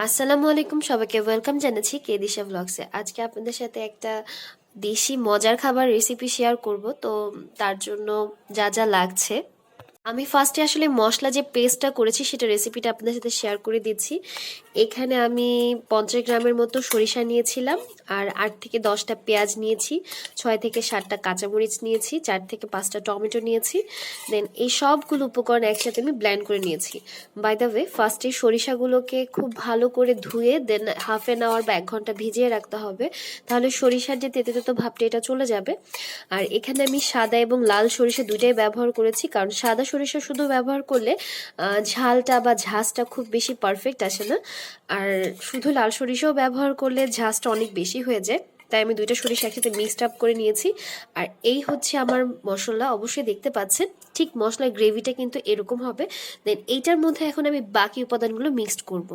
আসসালামু আলাইকুম সবাইকে ওয়েলকাম জানাচ্ছি কেদিশা ব্লগসে আজকে আপনাদের সাথে একটা দেশি মজার খাবার রেসিপি শেয়ার করব। তো, তার জন্য যা যা লাগছে আমি ফার্স্টে আসলে মশলা যে পেস্টটা করেছি, সেটা রেসিপিটা আপনাদের সাথে শেয়ার করে দিচ্ছি। এখানে আমি পঞ্চাশ গ্রামের মতো সরিষা নিয়েছিলাম, আর আট থেকে দশটা পেঁয়াজ নিয়েছি, ছয় থেকে সাতটা কাঁচামরিচ নিয়েছি, চার থেকে পাঁচটা টমেটো নিয়েছি। দেন এই সবগুলো উপকরণ একসাথে আমি ব্ল্যান্ড করে নিয়েছি। বাই দ্য ওয়ে ফার্স্টে সরিষাগুলোকে খুব ভালো করে ধুয়ে দেন হাফ অ্যান আওয়ার বা এক ঘণ্টা ভিজিয়ে রাখতে হবে। তাহলে সরিষার যে তেতে তেতো ভাবটা, এটা চলে যাবে। আর এখানে আমি সাদা এবং লাল সরিষা দুইটাই ব্যবহার করেছি, কারণ সাদা সরিষা শুধু ব্যবহার করলে ঝালটা বা ঝাঁজটা খুব বেশি পারফেক্ট আসে না। আর শুধু লাল সরিষাও ব্যবহার করলে ঝাঁজটা অনেক বেশি হয়ে যায়। তাই আমি দুইটা সরিষা একসাথে মিক্সড আপ করে নিয়েছি। আর এই হচ্ছে আমার মশলা, অবশ্যই দেখতে পাচ্ছেন। ঠিক মশলার গ্রেভিটা কিন্তু এরকম হবে। দেন এইটার মধ্যে এখন আমি বাকি উপাদানগুলো মিক্সড করব।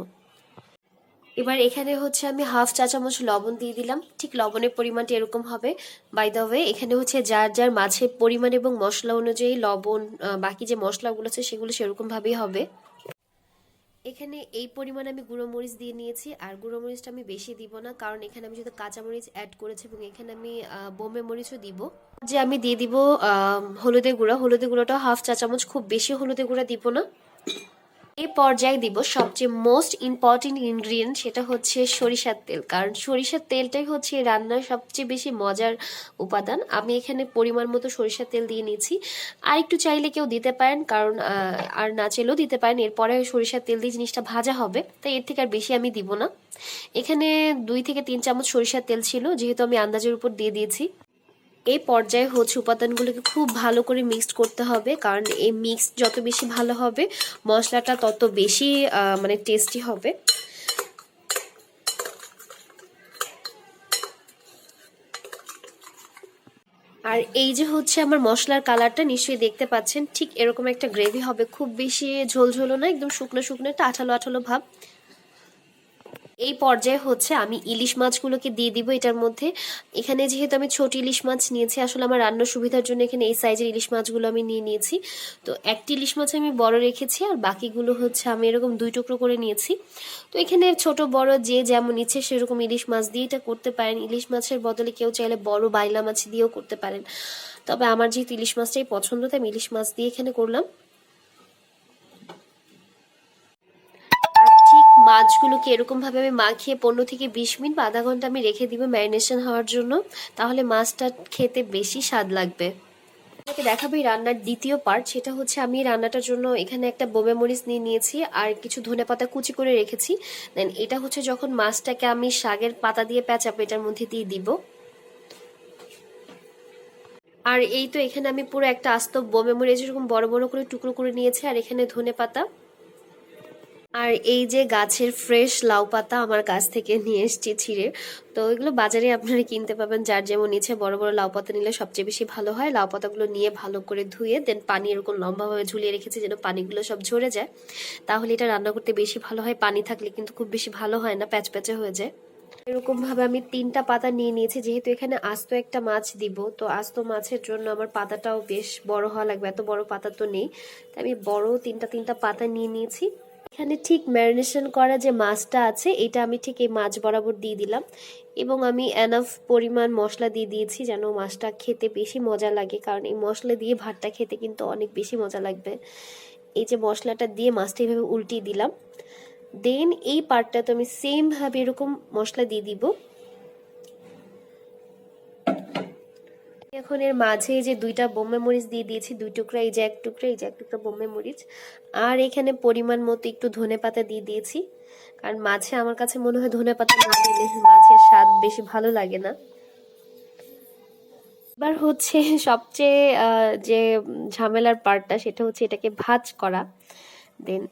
এবার এখানে হচ্ছে আমি হাফ চা চামচ লবণ দিয়ে দিলাম। ঠিক লবণের পরিমাণটা এরকম হবে। বাই দ্য ওয়ে এখানে হচ্ছে যার যার মাছের পরিমাণ এবং মশলা অনুযায়ী লবণ বাকি যে মশলাগুলো আছে সেগুলো সেরকম ভাবেই হবে। এখানে এই পরিমাণ আমি গুঁড়ো মরিচ দিয়ে নিয়েছি। আর গুঁড়ো মরিচটা আমি বেশি দিব না, কারণ এখানে আমি যেহেতু কাঁচা মরিচ অ্যাড করেছি এবং এখানে আমি বোম্বে মরিচও দিব। যে আমি দিয়ে দিব হলুদের গুঁড়া। হলুদের গুঁড়োটা হাফ চা চামচ, খুব বেশি হলুদের গুঁড়া দিব না। এই পর্যায়ে দিব সবচেয়ে মোস্ট ইম্পর্টেন্ট ইনগ্রিডিয়েন্ট সেটা হচ্ছে সরিষার তেল। কারণ সরিষার তেলটাই হচ্ছে রান্নার সবচেয়ে বেশি মজার উপাদান। আমি এখানে পরিমাণ মতো সরিষার তেল দিয়ে নিয়েছি। আর একটু চাইলে কেউ দিতে পারেন, কারণ আর না চাইলেও দিতে পারেন। এরপরে সরিষার তেল দিয়ে জিনিসটা ভাজা হবে, তাই এর থেকে আর বেশি আমি দিব না। এখানে দুই থেকে তিন চামচ সরিষার তেল ছিল, যেহেতু আমি আন্দাজের উপর দিয়ে দিয়েছি। এই পর্যায়ে হচ্ছে উপাদানগুলোকে খুব ভালো করে মিক্সড করতে হবে। কারণ এই মিক্স যত বেশি ভালো হবে, মশলাটা তত বেশি মানে টেস্টি হবে। আর এই যে হচ্ছে আমার মশলার কালারটা নিশ্চয়ই দেখতে পাচ্ছেন, ঠিক এরকম একটা গ্রেভি হবে। খুব বেশি ঝোলঝোলো না, একদম শুকনো শুকনো একটা আঠালো আঠালো ভাব। এই পর্যায়ে হচ্ছে আমি ইলিশ মাছগুলোকে দিয়ে দিব এটার মধ্যে। এখানে যেহেতু আমি ছোট ইলিশ মাছ নিয়েছি, আসলে আমার রান্নার সুবিধার জন্য এখানে এই সাইজের ইলিশ মাছগুলো আমি নিয়ে নিয়েছি। তো একটি ইলিশ মাছ আমি বড় রেখেছি আর বাকিগুলো হচ্ছে আমি এরকম দুই টুকরো করে নিয়েছি। তো এখানে ছোট, বড় যে যেমন ইচ্ছে সেরকম ইলিশ মাছ দিয়ে এটা করতে পারেন। ইলিশ মাছের বদলে কেউ চাইলে বড় বাইলা মাছ দিয়েও করতে পারেন। তবে আমার যেহেতু ইলিশ মাছটাই পছন্দ, তাই আমি ইলিশ মাছ দিয়ে এখানে করলাম আর ঠিক মাছগুলোকে এরকম ভাবে আমি মাখিয়ে পনেরো থেকে বিশ মিনিট বা আধা ঘণ্টা আমি রেখে দিব ম্যারিনেশন হওয়ার জন্য। তাহলে মাছটা খেতে বেশি স্বাদ লাগবে। আপনাকে দেখাবো এই রান্নার দ্বিতীয় পার্ট সেটা হচ্ছে আমি রান্নাটার জন্য এখানে একটা বোমে মরিচ নিয়ে নিয়েছি আর কিছু ধনে পাতা কুচি করে রেখেছি। দেন এটা হচ্ছে যখন মাছটাকে আমি শাকের পাতা দিয়ে প্যাঁচাবো এটার মধ্যে দিয়ে দিব। আর এই তো এখানে আমি পুরো একটা আস্ত বোমে মরিচ এরকম বড় বড় করে টুকরো করে নিয়েছি, আর এখানে ধনে পাতা। আর এই যে গাছের ফ্রেশ লাউ পাতা আমার গাছ থেকে নিয়ে এসেছি ছিঁড়ে, তো এগুলো বাজারে আপনারা কিনতে পাবেন। যার যেমন ইচ্ছে বড় বড় লাউ পাতা নিলে সবচেয়ে বেশি ভালো হয়। লাউ পাতাগুলো নিয়ে ভালো করে ধুয়ে দেন পানি এরকম লম্বাভাবে ঝুলিয়ে রেখেছি যেন পানিগুলো সব ঝরে যায়। তাহলে এটা রান্না করতে বেশি ভালো হয়। পানি থাকলে কিন্তু খুব বেশি ভালো হয় না প্যাচ প্যাচে হয়ে যায়। এরকম ভাবে আমি তিনটা পাতা নিয়ে নিয়েছি। যেহেতু এখানে আস্ত একটা মাছ দিব, তো আস্ত মাছের জন্য আমার পাতাটাও বেশ বড় হওয়া লাগবে। এত বড় পাতা তো নেই। তাই আমি বড় তিনটা তিনটা পাতা নিয়ে নিয়েছি। এখানে ঠিক ম্যারিনেশন করা যে মাছটা আছে, এটা আমি ঠিক এই মাছ বরাবর দিয়ে দিলাম। এবং আমি এনাফ পরিমাণ মশলা দিয়ে দিয়েছি যেন মাছটা খেতে বেশি মজা লাগে, কারণ এই মশলা দিয়ে ভাতটা খেতে কিন্তু অনেক বেশি মজা লাগবে। এই যে মশলাটা দিয়ে মাছটা এইভাবে উল্টিয়ে দিলাম। দেন এই পার্টটা তো আমি সেমভাবে এরকম মশলা দিয়ে দিব। এখন এর মাঝে যে দুইটা বোম্বে মরিচ দিয়ে দিয়েছি, দুই টুকরা, এই যে এক টুকরা, এই যে এক টুকরা বোম্বে মরিচ আর এখানে পরিমাণ মতো একটু ধনে পাতা দিয়ে দিয়েছি। কারণ মাছে আমার কাছে মনে হয় ধনে পাতা না দিলে মাছের স্বাদ বেশি ভালো লাগে না। এবার হচ্ছে সবচেয়ে যে ঝামেলার পার্টটা সেটা হচ্ছে এটাকে ভাজ করা। দেন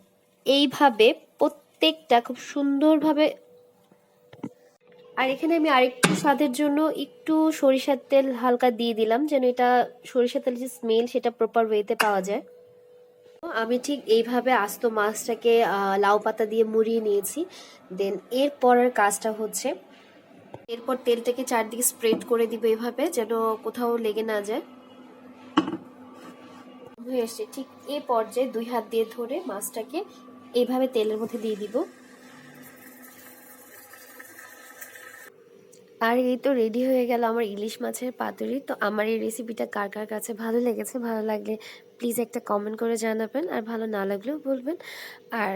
এইভাবে প্রত্যেকটা খুব সুন্দরভাবে আর এখানে আমি আরেকটু স্বাদের জন্য একটু সরিষার তেল হালকা দিয়ে দিলাম, যেন এটা সরিষার তেলের যে স্মেল সেটা প্রপার ওয়েতে পাওয়া যায়। আমি ঠিক এইভাবে আস্ত মাছটাকে লাউ পাতা দিয়ে মুড়িয়ে নিয়েছি। দেন এর পরের কাজটা হচ্ছে, এরপর তেলটাকে চারদিকে স্প্রেড করে দিব এভাবে, যেন কোথাও লেগে না যায়। হয়ে এসছে ঠিক এ পর্যায়ে দুই হাত দিয়ে ধরে মাছটাকে এইভাবে তেলের মধ্যে দিয়ে দিব। আর এই তো রেডি হয়ে গেল আমার ইলিশ মাছের পাতুরি। তো আমার এই রেসিপিটা কার কার কাছে ভালো লেগেছে, ভালো লাগলে প্লিজ একটা কমেন্ট করে জানাবেন আর ভালো না লাগলেও বলবেন। আর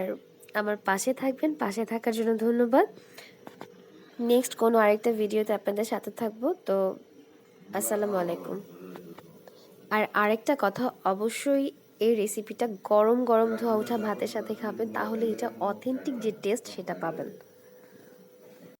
আমার পাশে থাকবেন, পাশে থাকার জন্য ধন্যবাদ। নেক্সট কোনো আরেকটা ভিডিওতে আপনাদের সাথে থাকব, তো আসসালামু আলাইকুম। আর আরেকটা কথা, অবশ্যই এই রেসিপিটা গরম গরম ধোয়া ওঠা ভাতের সাথে খাবেন, তাহলে এটা অথেন্টিক যে টেস্ট সেটা পাবেন।